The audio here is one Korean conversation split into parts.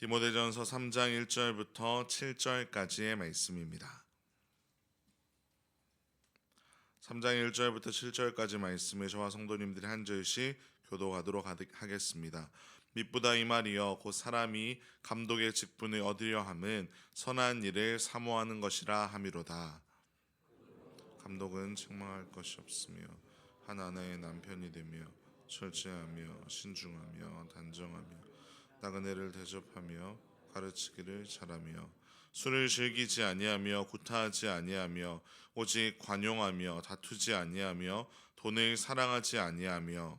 디모데전서 3장 1절부터 7절까지의 말씀입니다. 3장 1절부터 7절까지 말씀을 저와 성도님들이 한 절씩 교도하도록 하겠습니다. 밑보다 이 말이여 곧 사람이 감독의 직분을 얻으려 함은 선한 일을 사모하는 것이라 함이로다. 감독은 책망할 것이 없으며 한 아내의 남편이 되며 철저하며 신중하며 단정하며 나그네를 대접하며 가르치기를 잘하며 술을 즐기지 아니하며 구타하지 아니하며 오직 관용하며 다투지 아니하며 돈을 사랑하지 아니하며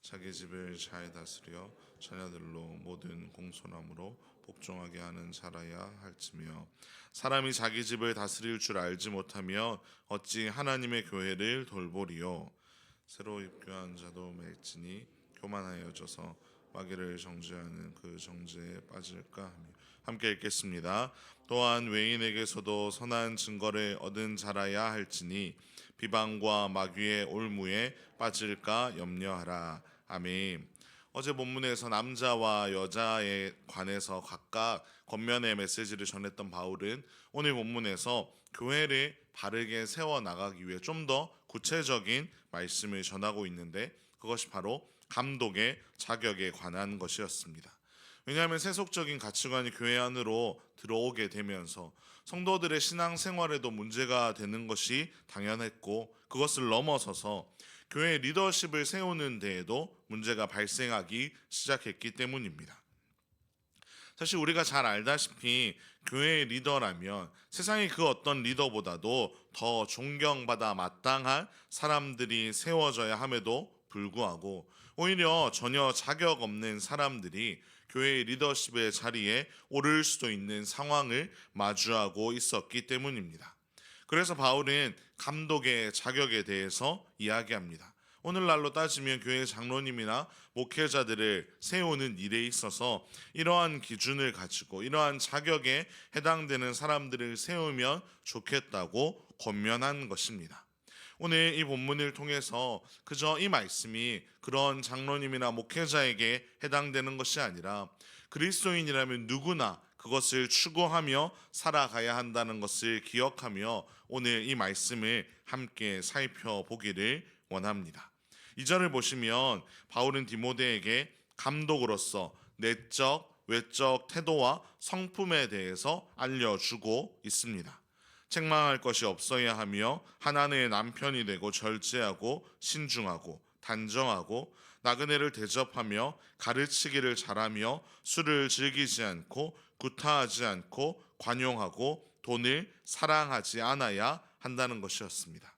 자기 집을 잘 다스려 자녀들로 모든 공손함으로 복종하게 하는 자라야 할지며 사람이 자기 집을 다스릴 줄 알지 못하며 어찌 하나님의 교회를 돌보리요? 새로 입교한 자도 맺지니 교만하여져서 마귀를 정죄하는 그 정죄에 빠질까 하며 함께 읽겠습니다. 또한 외인에게서도 선한 증거를 얻은 자라야 할지니 비방과 마귀의 올무에 빠질까 염려하라. 아멘. 어제 본문에서 남자와 여자에 관해서 각각 겉면의 메시지를 전했던 바울은 오늘 본문에서 교회를 바르게 세워 나가기 위해 좀 더 구체적인 말씀을 전하고 있는데 그것이 바로 감독의 자격에 관한 것이었습니다. 왜냐하면 세속적인 가치관이 교회 안으로 들어오게 되면서 성도들의 신앙 생활에도 문제가 되는 것이 당연했고 그것을 넘어서서 교회 리더십을 세우는 데에도 문제가 발생하기 시작했기 때문입니다. 사실 우리가 잘 알다시피 교회의 리더라면 세상의 그 어떤 리더보다도 더 존경받아 마땅한 사람들이 세워져야 함에도 불구하고 오히려 전혀 자격 없는 사람들이 교회의 리더십의 자리에 오를 수도 있는 상황을 마주하고 있었기 때문입니다. 그래서 바울은 감독의 자격에 대해서 이야기합니다. 오늘날로 따지면 교회 장로님이나 목회자들을 세우는 일에 있어서 이러한 기준을 가지고 이러한 자격에 해당되는 사람들을 세우면 좋겠다고 권면한 것입니다. 오늘 이 본문을 통해서 그저 이 말씀이 그런 장로님이나 목회자에게 해당되는 것이 아니라 그리스도인이라면 누구나 그것을 추구하며 살아가야 한다는 것을 기억하며 오늘 이 말씀을 함께 살펴보기를 원합니다. 이 절을 보시면 바울은 디모데에게 감독으로서 내적, 외적 태도와 성품에 대해서 알려주고 있습니다. 책망할 것이 없어야 하며 하나님의 남편이 되고 절제하고 신중하고 단정하고 나그네를 대접하며 가르치기를 잘하며 술을 즐기지 않고 구타하지 않고 관용하고 돈을 사랑하지 않아야 한다는 것이었습니다.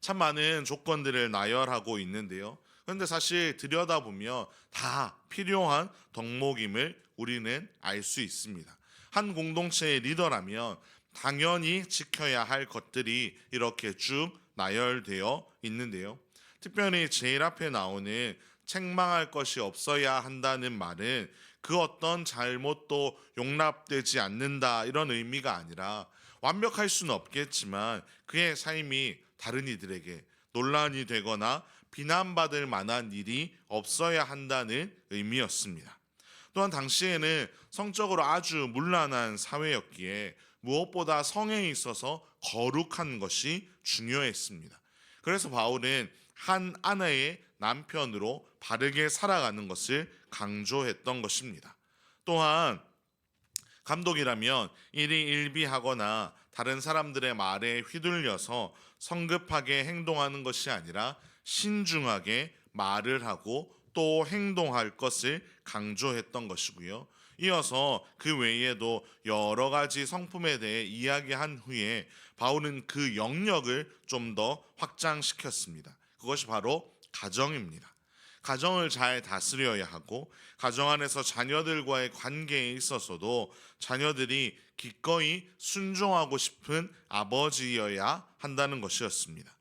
참 많은 조건들을 나열하고 있는데요. 그런데 사실 들여다보면 다 필요한 덕목임을 우리는 알 수 있습니다. 한 공동체의 리더라면 당연히 지켜야 할 것들이 이렇게 쭉 나열되어 있는데요. 특별히 제일 앞에 나오는 책망할 것이 없어야 한다는 말은 그 어떤 잘못도 용납되지 않는다 이런 의미가 아니라 완벽할 수는 없겠지만 그의 삶이 다른 이들에게 논란이 되거나 비난받을 만한 일이 없어야 한다는 의미였습니다. 또한 당시에는 성적으로 아주 문란한 사회였기에 무엇보다 성에 있어서 거룩한 것이 중요했습니다. 그래서 바울은 한 아내의 남편으로 바르게 살아가는 것을 강조했던 것입니다. 또한 감독이라면 일이 일비하거나 다른 사람들의 말에 휘둘려서 성급하게 행동하는 것이 아니라 신중하게 말을 하고 또 행동할 것을 강조했던 것이고요. 이어서 그 외에도 여러 가지 성품에 대해 이야기한 후에 바울은 그 영역을 좀 더 확장시켰습니다. 그것이 바로 가정입니다. 가정을 잘 다스려야 하고 가정 안에서 자녀들과의 관계에 있어서도 자녀들이 기꺼이 순종하고 싶은 아버지여야 한다는 것이었습니다.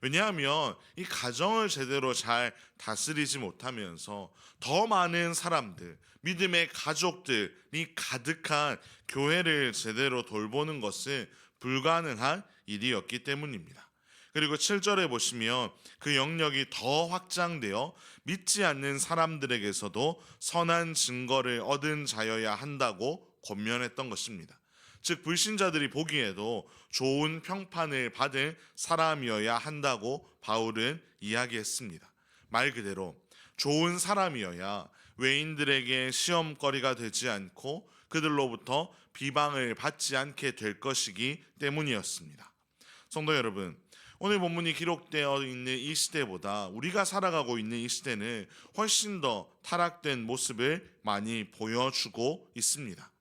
왜냐하면 이 가정을 제대로 잘 다스리지 못하면서 더 많은 사람들, 믿음의 가족들이 가득한 교회를 제대로 돌보는 것은 불가능한 일이었기 때문입니다. 그리고 7절에 보시면 그 영역이 더 확장되어 믿지 않는 사람들에게서도 선한 증거를 얻은 자여야 한다고 권면했던 것입니다. 즉 불신자들이 보기에도 좋은 평판을 받을 사람이어야 한다고 바울은 이야기했습니다. 말 그대로 좋은 사람이어야 외인들에게 시험거리가 되지 않고 그들로부터 비방을 받지 않게 될 것이기 때문이었습니다. 성도 여러분, 오늘 본문이 기록되어 있는 이 시대보다 우리가 살아가고 있는 이 시대는 훨씬 더 타락된 모습을 많이 보여주고 있습니다.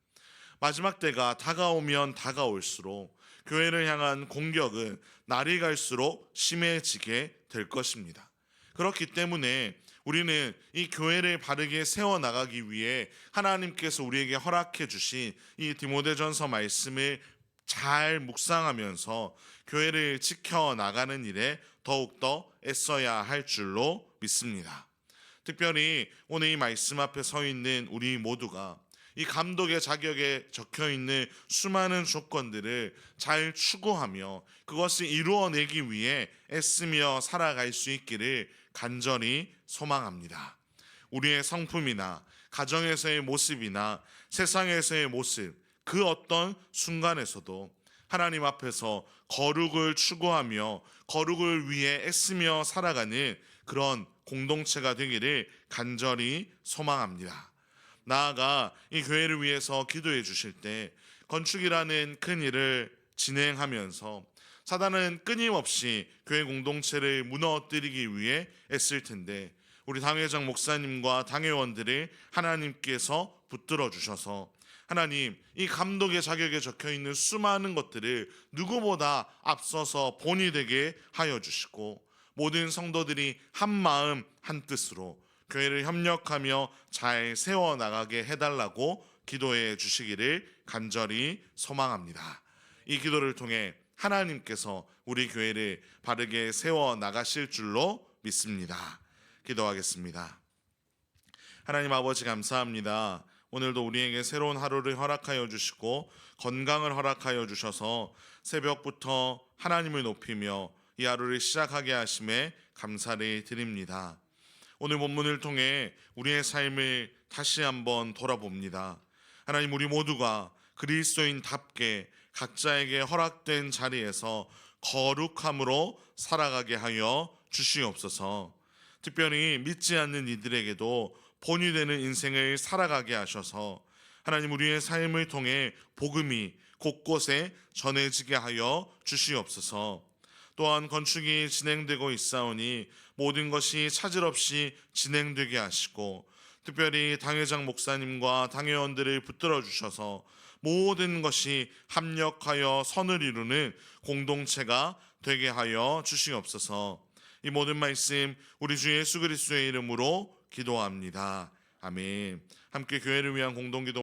마지막 때가 다가오면 다가올수록 교회를 향한 공격은 날이 갈수록 심해지게 될 것입니다. 그렇기 때문에 우리는 이 교회를 바르게 세워 나가기 위해 하나님께서 우리에게 허락해 주신 이 디모데전서 말씀을 잘 묵상하면서 교회를 지켜 나가는 일에 더욱더 애써야 할 줄로 믿습니다. 특별히 오늘 이 말씀 앞에 서 있는 우리 모두가 이 감독의 자격에 적혀 있는 수많은 조건들을 잘 추구하며 그것을 이루어내기 위해 애쓰며 살아갈 수 있기를 간절히 소망합니다. 우리의 성품이나 가정에서의 모습이나 세상에서의 모습 그 어떤 순간에서도 하나님 앞에서 거룩을 추구하며 거룩을 위해 애쓰며 살아가는 그런 공동체가 되기를 간절히 소망합니다. 나아가 이 교회를 위해서 기도해 주실 때 건축이라는 큰 일을 진행하면서 사단은 끊임없이 교회 공동체를 무너뜨리기 위해 애쓸 텐데 우리 당회장 목사님과 당회원들을 하나님께서 붙들어 주셔서 하나님 이 감독의 자격에 적혀 있는 수많은 것들을 누구보다 앞서서 본이 되게 하여 주시고 모든 성도들이 한 마음 한 뜻으로 교회를 협력하며 잘 세워 나가게 해달라고 기도해 주시기를 간절히 소망합니다. 이 기도를 통해 하나님께서 우리 교회를 바르게 세워 나가실 줄로 믿습니다. 기도하겠습니다. 하나님 아버지 감사합니다. 오늘도 우리에게 새로운 하루를 허락하여 주시고 건강을 허락하여 주셔서 새벽부터 하나님을 높이며 이 하루를 시작하게 하심에 감사를 드립니다. 오늘 본문을 통해 우리의 삶을 다시 한번 돌아봅니다. 하나님 우리 모두가 그리스도인답게 각자에게 허락된 자리에서 거룩함으로 살아가게 하여 주시옵소서. 특별히 믿지 않는 이들에게도 본이 되는 인생을 살아가게 하셔서 하나님 우리의 삶을 통해 복음이 곳곳에 전해지게 하여 주시옵소서. 또한 건축이 진행되고 있사오니 모든 것이 차질 없이 진행되게 하시고 특별히 당회장 목사님과 당회원들을 붙들어 주셔서 모든 것이 합력하여 선을 이루는 공동체가 되게 하여 주시옵소서. 이 모든 말씀 우리 주 예수 그리스도의 이름으로 기도합니다. 아멘. 함께 교회를 위한 공동기도